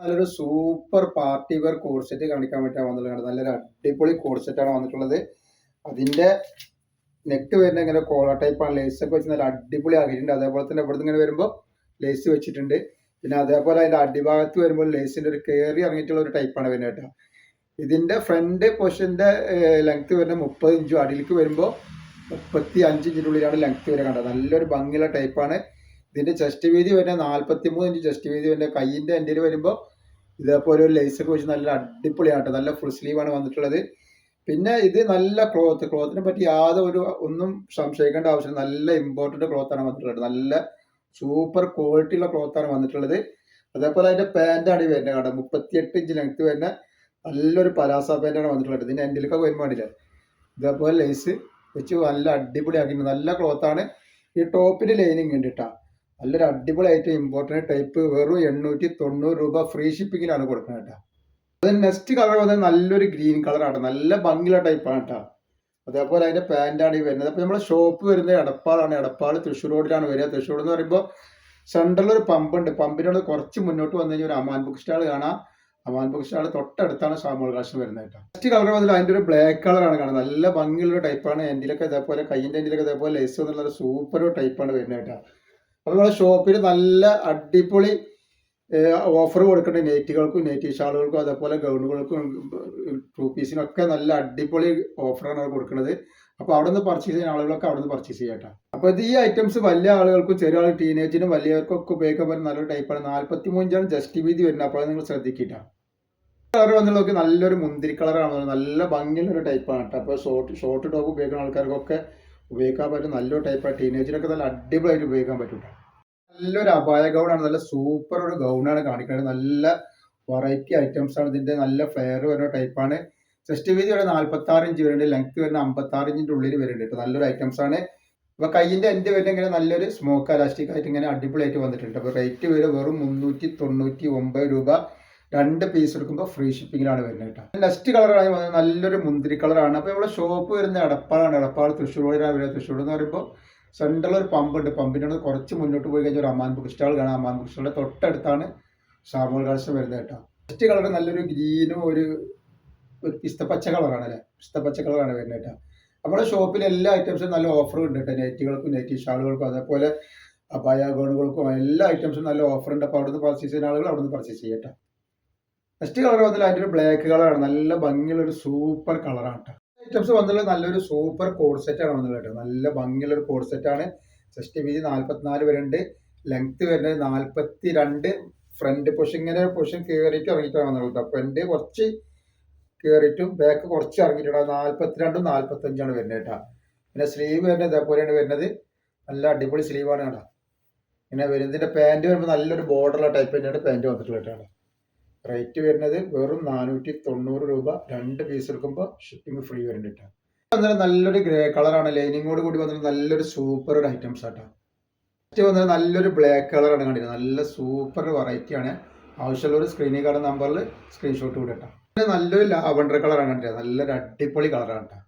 നല്ലൊരു super party wear കോഴ്സെറ്റ് കാണിക്കാൻ വേണ്ടിയാണ് വന്നിട്ടുള്ളത്. നല്ലൊരു അടിപൊളി കോഡ്സെറ്റ് ആണ് വന്നിട്ടുള്ളത്. അതിന്റെ നെക്ക് വരുന്ന ഇങ്ങനെ കോളർ ടൈപ്പ് ആണ്. ലേസ് ഒക്കെ വെച്ച് നല്ല അടിപൊളി ആക്കിയിട്ടുണ്ട്. അതേപോലെ തന്നെ ഇവിടുന്ന് ഇങ്ങനെ വരുമ്പോൾ ലേസ് വെച്ചിട്ടുണ്ട്. പിന്നെ അതേപോലെ അതിന്റെ അടിഭാഗത്ത് വരുമ്പോൾ ലേസിന്റെ ഒരു കയറി ഇറങ്ങിയിട്ടുള്ള ഒരു ടൈപ്പാണ് വരുന്നത് കേട്ടോ. ഇതിന്റെ ഫ്രണ്ട് പൊസിഷന്റെ ലെങ്ത് വരുന്ന മുപ്പത് ഇഞ്ചും അടിയിലേക്ക് വരുമ്പോൾ മുപ്പത്തി അഞ്ച് ഇഞ്ചിന്റെ ഉള്ളിലാണ് ലെങ്ത് വരെ കണ്ടത് നല്ലൊരു ഭംഗിയുള്ള ടൈപ്പാണ് ഇതിന്റെ ചെസ്റ്റ് വീതി വരുന്ന നാൽപ്പത്തി മൂന്ന് ഇഞ്ച് ചെസ്റ്റ് വീതി വരുന്ന കൈയിന്റെ എൻഡിൽ വരുമ്പോൾ ഇതേപോലെ ഒരു ലേസ് ഒക്കെ വെച്ച് നല്ല അടിപൊളിയാണ് നല്ല ഫുൾ സ്ലീവ് ആണ് വന്നിട്ടുള്ളത്. പിന്നെ ഇത് നല്ല ക്ലോത്ത് ക്ലോത്തിനെ പറ്റി യാതൊരു ഒന്നും സംശയിക്കേണ്ട ആവശ്യം നല്ല ഇമ്പോർട്ടന്റ് ക്ലോത്താണ് വന്നിട്ടുള്ളത് നല്ല സൂപ്പർ ക്വാളിറ്റി ഉള്ള ക്ലോത്ത് ആണ് വന്നിട്ടുള്ളത്. അതേപോലെ പാന്റ് ആണ് ഈ വരുന്നത് കേട്ടോ. മുപ്പത്തിയെട്ട് ഇഞ്ച് ലെങ്ത് വരുന്ന നല്ലൊരു പലാസ പാന്റ് ആണ് വന്നിട്ടുള്ളത്. ഇതിന്റെ എൻഡിലൊക്കെ വരുമ്പോൾ വേണ്ടില്ല ഇതേപോലെ ലേസ് വെച്ച് നല്ല അടിപൊളിയാക്കിയിട്ടുണ്ട്. നല്ല ക്ലോത്താണ് ഈ ടോപ്പിന് ലൈനിങ് ഉണ്ട് കേട്ടോ. നല്ലൊരു അടിപൊളിയായിട്ട് ഇമ്പോർട്ടന്റ് ടൈപ്പ് വെറും എണ്ണൂറ്റി തൊണ്ണൂറ് രൂപ ഫ്രീ ഷിപ്പിങ്ങിലാണ് കൊടുക്കുന്നത് കേട്ടോ അത് നെക്സ്റ്റ് കളർ വന്നത് നല്ലൊരു ഗ്രീൻ കളറാണ് നല്ല ഭംഗിയുള്ള ടൈപ്പാണ് കേട്ടോ അതേപോലെ അതിന്റെ പാന്റാണ് ഈ വരുന്നത്. അപ്പോൾ നമ്മുടെ ഷോപ്പ് വരുന്നത് എടപ്പാളാണ്. എടപ്പാൾ തൃശ്ശൂർ റോഡിലാണ് വരിക. തൃശ്ശൂർ എന്ന് പറയുമ്പോൾ സെൻട്രലിൽ ഒരു പമ്പുണ്ട് പമ്പിനോട് കുറച്ച് മുന്നോട്ട് വന്നു കഴിഞ്ഞാൽ ഒരു അമാൻ ബുക്ക് സ്റ്റാൾ കാണാം. അമാൻ ബുക്ക് സ്റ്റാൾ തൊട്ടടുത്താണ് ഷാമോൾ കാശ് വരുന്നത് കേട്ടോ നെക്സ്റ്റ് കളർ വന്നിട്ട് അതിന്റെ ഒരു ബ്ലാക്ക് കളറാണ് കാണുന്നത്. നല്ല ഭംഗിയുള്ള ഒരു ടൈപ്പാണ് എൻഡിലൊക്കെ ഇതേപോലെ കയ്യിന്റെ എന്റെ ഇതേപോലെ ലേസ് എന്നുള്ള സൂപ്പർ ടൈപ്പാണ് വരുന്നത് കേട്ടോ അപ്പോൾ നമ്മുടെ ഷോപ്പിൽ നല്ല അടിപൊളി ഓഫർ കൊടുക്കേണ്ട? നെയ്റ്റുകൾക്കും നെറ്റ് ഷാളുകൾക്കും അതേപോലെ ഗൗണുകൾക്കും ടു പീസിനൊക്കെ നല്ല അടിപൊളി ഓഫറാണ് കൊടുക്കുന്നത് അപ്പോൾ അവിടെ നിന്ന് പർച്ചേസ് ചെയ്യുന്ന ആളുകളൊക്കെ അവിടെ നിന്ന് പർച്ചേസ് ചെയ്യട്ടെ അപ്പോൾ ഈ ഐറ്റംസ് വലിയ ആളുകൾക്കും ചെറിയ ആൾ ടീനേജിനും വലിയവർക്കും ഒക്കെ ഉപയോഗിക്കാൻ പറ്റുന്ന നല്ലൊരു ടൈപ്പാണ് നാൽപ്പത്തി മൂഞ്ചാണ് ജസ്റ്റ് വീതി വരുന്നത്. അപ്പോൾ നിങ്ങൾ ശ്രദ്ധിക്കില്ല കളർ വന്നുള്ളതൊക്കെ നല്ലൊരു മുന്തിരി കളറാണ് നല്ല ഭംഗിയുള്ള ഒരു ടൈപ്പാണ് കേട്ടോ. അപ്പോൾ ഷോർട്ട് ഷോർട്ട് ടോപ്പ് ഉപയോഗിക്കുന്ന ആൾക്കാർക്കൊക്കെ ഉപയോഗിക്കാൻ പറ്റും നല്ലൊരു ടൈപ്പാണ് ടീനേജിനൊക്കെ നല്ല അടിപൊളിയായിട്ട് ഉപയോഗിക്കാൻ പറ്റും. നല്ലൊരു അപായ ഗൗണാണ്. നല്ല സൂപ്പർ ഒരു ഗൗണാണ് കാണിക്കുന്നത്. നല്ല വെറൈറ്റി ഐറ്റംസ് ആണ്. ഇതിന്റെ നല്ല ഫ്ലെയർ വരുന്ന ടൈപ്പാണ് ചെസ്റ്റ് വീതി വരെ നാല്പത്തി ആറ് ഇഞ്ച് വരുന്നുണ്ട്. ലെങ്ത് വരുന്ന അമ്പത്തി ആറ് ഇഞ്ചിന്റെ ഉള്ളിൽ വരുന്നുണ്ട് കേട്ടോ നല്ലൊരു ഐറ്റംസ് ആണ്. അപ്പൊ കയ്യിന്റെ എന്ത് വരുന്ന ഇങ്ങനെ നല്ലൊരു സ്മോക്ക് അലാസ്റ്റിക് ആയിട്ട് ഇങ്ങനെ അടിപൊളിയായിട്ട് വന്നിട്ടുണ്ട് അപ്പൊ റേറ്റ് വരെ വെറും മുന്നൂറ്റി തൊണ്ണൂറ്റി ഒമ്പത് രൂപ രണ്ട് പീസ് എടുക്കുമ്പോൾ ഫ്രീ ഷിപ്പിങ്ങിലാണ് വരുന്നത് കേട്ടോ നെക്സ്റ്റ് കളറായി വന്നത്. നല്ലൊരു മുന്തിരി കളറാണ് അപ്പോൾ നമ്മുടെ ഷോപ്പ് വരുന്ന എടപ്പാളാണ്. എടപ്പാൾ തൃശ്ശൂർ റോഡിലാണ് തൃശ്ശൂർ എന്ന് പറയുമ്പോൾ സെൻട്രൽ ഒരു പമ്പ് ഉണ്ട്. പമ്പിനോട് കുറച്ച് മുന്നോട്ട് പോയി കഴിഞ്ഞാൽ ഒരു അമാൻ ബുക്ക് സ്റ്റാൾ കാണാം. അമാൻ ബുക്ക് സ്റ്റാളിന്റെ തൊട്ടടുത്താണ് ഷാമോൾ കാഴ്ച വരുന്നത് കേട്ടോ. ഫസ്റ്റ് കളർ നല്ലൊരു ഗ്രീനും ഒരു ഒരു പിസ്തപ്പച്ച കളറാണ് അല്ലേ? പിസ്തപ്പച്ച കളറാണ് വരുന്നത് കേട്ടോ. നമ്മുടെ ഷോപ്പിൽ എല്ലാ ഐറ്റംസും നല്ല ഓഫർ ഉണ്ട് കേട്ടോ. നെറ്റുകൾക്കും നെറ്റി ഷാളുകൾക്കും അതേപോലെ അപായ ഗോണുകൾക്കും എല്ലാ ഐറ്റംസും നല്ല ഓഫർ ഉണ്ട്. അപ്പോൾ അവിടുന്ന് പർച്ചേസ് ചെയ്യുന്ന ആളുകൾ അവിടുന്ന് പർച്ചേസ് ചെയ്യട്ടെ നെക്സ്റ്റ് കളർ വന്നാൽ അതിന്റെ ഒരു ബ്ലാക്ക് കളറാണ് നല്ല ഭംഗിയുള്ള ഒരു സൂപ്പർ കളറാണ് കേട്ടോ. ഐറ്റംസ് വന്നിട്ടുള്ള നല്ലൊരു സൂപ്പർ കോഡ് സെറ്റ് ആണ് വന്നിട്ടുള്ളത് കേട്ടോ. നല്ല ഭംഗിയുള്ള ഒരു കോഡ് സെറ്റ് ആണ്. ചെസ്റ്റ് വീതി നാല്പത്തിനാല് വരുന്നുണ്ട്. ലെങ്ത് വരുന്നത് നാൽപ്പത്തി രണ്ട് ഫ്രണ്ട് പൊഷൻ ഇങ്ങനെ പൊഷൻ കയറിയിട്ട് ഇറങ്ങിയിട്ടാണ് വന്നിട്ടുള്ളത് ഫ്രണ്ട് കുറച്ച് കയറിയിട്ടും ബാക്ക് കുറച്ച് ഇറങ്ങിയിട്ടുണ്ട് നാല്പത്തിരണ്ടും നാല്പത്തഞ്ചാണ് വരുന്നത് കേട്ടോ. പിന്നെ സ്ലീവ് വരുന്നത് ഇതേപോലെയാണ് വരുന്നത്. നല്ല അടിപൊളി സ്ലീവാണ് കേട്ടോ. പിന്നെ വരുന്നതിന്റെ പാന്റ് വരുമ്പോൾ നല്ലൊരു ബോർഡറുള്ള ടൈപ്പ് തന്നെയാണ് പാന്റ് വന്നിട്ടുള്ളത് കേട്ടോ. റേറ്റ് വരുന്നത് വെറും നാനൂറ്റി തൊണ്ണൂറ് രൂപ രണ്ട് പീസ് എടുക്കുമ്പോൾ ഷിപ്പിംഗ് ഫ്രീ വരുന്നുണ്ട് വന്നാൽ വന്നത് നല്ലൊരു ഗ്രേ കളറാണ് ലൈനിങ്ങോട് കൂടി വന്നിട്ട് നല്ലൊരു സൂപ്പർ ഒരു ഐറ്റംസ് ആട്ടോ. നെക്സ്റ്റ് വന്നത് നല്ലൊരു ബ്ലാക്ക് കളറാണ് കണ്ടിരുന്നത്. നല്ല സൂപ്പർ വെറൈറ്റി ആണ്. ആവശ്യമുള്ള ഒരു സ്ക്രീനിൽ കാണുന്ന നമ്പറിൽ സ്ക്രീൻഷോട്ട് കൂടെ കേട്ടോ പിന്നെ നല്ലൊരു ലാവണ്ടർ കളറാണ് കണ്ടിരുന്നത്. നല്ലൊരു അടിപൊളി കളറാണ് കേട്ടോ